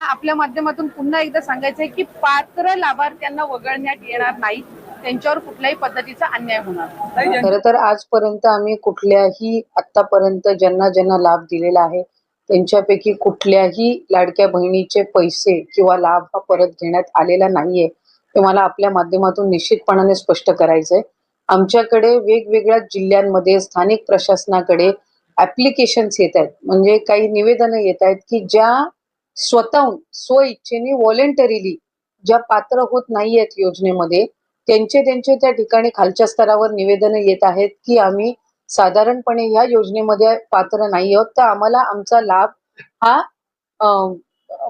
आपल्या माध्यमातून पुन्हा एकदा सांगायचं आहे की पात्र लाभार्थ्यांना वगळण्यात येणार नाही. त्यांच्यावर कुठल्याही पद्धतीचा अन्याय होणार नाही. खर तर आजपर्यंत आम्ही कुठल्याही आतापर्यंत ज्यांना ज्यांना लाभ दिलेला आहे त्यांच्यापैकी कुठल्याही लाडक्या बहिणीचे पैसे किंवा लाभ हा परत घेण्यात आलेला नाहीये ते मला आपल्या माध्यमातून निश्चितपणाने स्पष्ट करायचंय. आमच्याकडे वेगवेगळ्या जिल्ह्यांमध्ये स्थानिक प्रशासनाकडे ऍप्लिकेशन्स येत आहेत. म्हणजे काही निवेदनं येत आहेत की ज्या स्वतःहून स्व इच्छेने व्हॉलेंटरीली ज्या पात्र होत नाहीयेत योजनेमध्ये त्यांचे त्यांचे त्या ठिकाणी खालच्या स्तरावर निवेदन येत आहेत की आम्ही साधारणपणे ह्या योजनेमध्ये पात्र नाही आहोत तर आम्हाला आमचा लाभ हा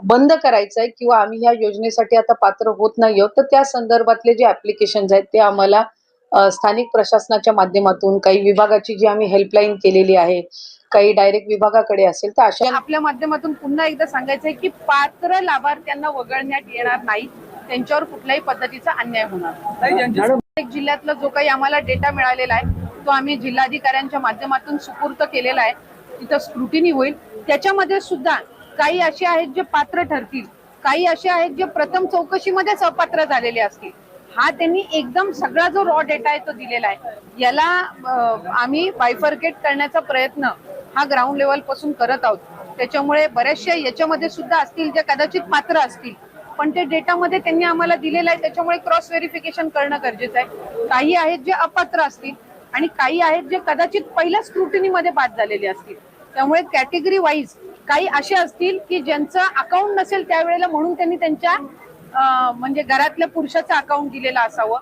बंद करायचा आहे किंवा आम्ही ह्या योजनेसाठी आता पात्र होत नाही आहोत तर त्या संदर्भातले जे ऍप्लिकेशन आहेत ते आम्हाला स्थानिक प्रशासनाच्या माध्यमातून काही विभागाची जी आम्ही हेल्पलाईन केलेली आहे काही डायरेक्ट विभागाकडे असेल तर अशा आपल्या माध्यमातून पुन्हा एकदा सांगायचं आहे की पात्र लाभार्थ्यांना वगळण्यात येणार नाही. त्यांच्यावर कुठल्याही पद्धतीचा अन्याय होणार नाही. प्रत्येक जिल्ह्यातला जो काही आम्हाला डेटा मिळालेला आहे तो आम्ही जिल्हाधिकाऱ्यांच्या माध्यमातून सुपूर्त केलेला आहे. तिथं स्क्रुटिनी होईल. त्याच्यामध्ये सुद्धा काही असे आहेत जे पात्र ठरतील. काही असे आहेत जे प्रथम चौकशीमध्येच अपात्र झालेले असतील. हा त्यांनी एकदम सगळा जो रॉ डेटा आहे तो दिलेला आहे. याला आम्ही बायफर्केट करण्याचा प्रयत्न हा ग्राउंड लेवलपासून करत आहोत. त्याच्यामुळे बऱ्याचशा याच्यामध्ये सुद्धा असतील जे कदाचित पात्र असतील. पण ते डेटामध्ये त्यांनी आम्हाला दिलेलं आहे त्याच्यामुळे क्रॉस व्हेरिफिकेशन करणं गरजेचं आहे. काही आहेत जे अपात्र असतील आणि काही आहेत जे कदाचित पहिल्या स्क्रुटिनीमध्ये बाद झालेले असतील. त्यामुळे कॅटेगरी वाईज काही असे असतील की ज्यांचं अकाउंट नसेल त्यावेळेला म्हणून त्यांनी त्यांच्या म्हणजे घरातल्या पुरुषाचं अकाउंट दिलेलं असावं.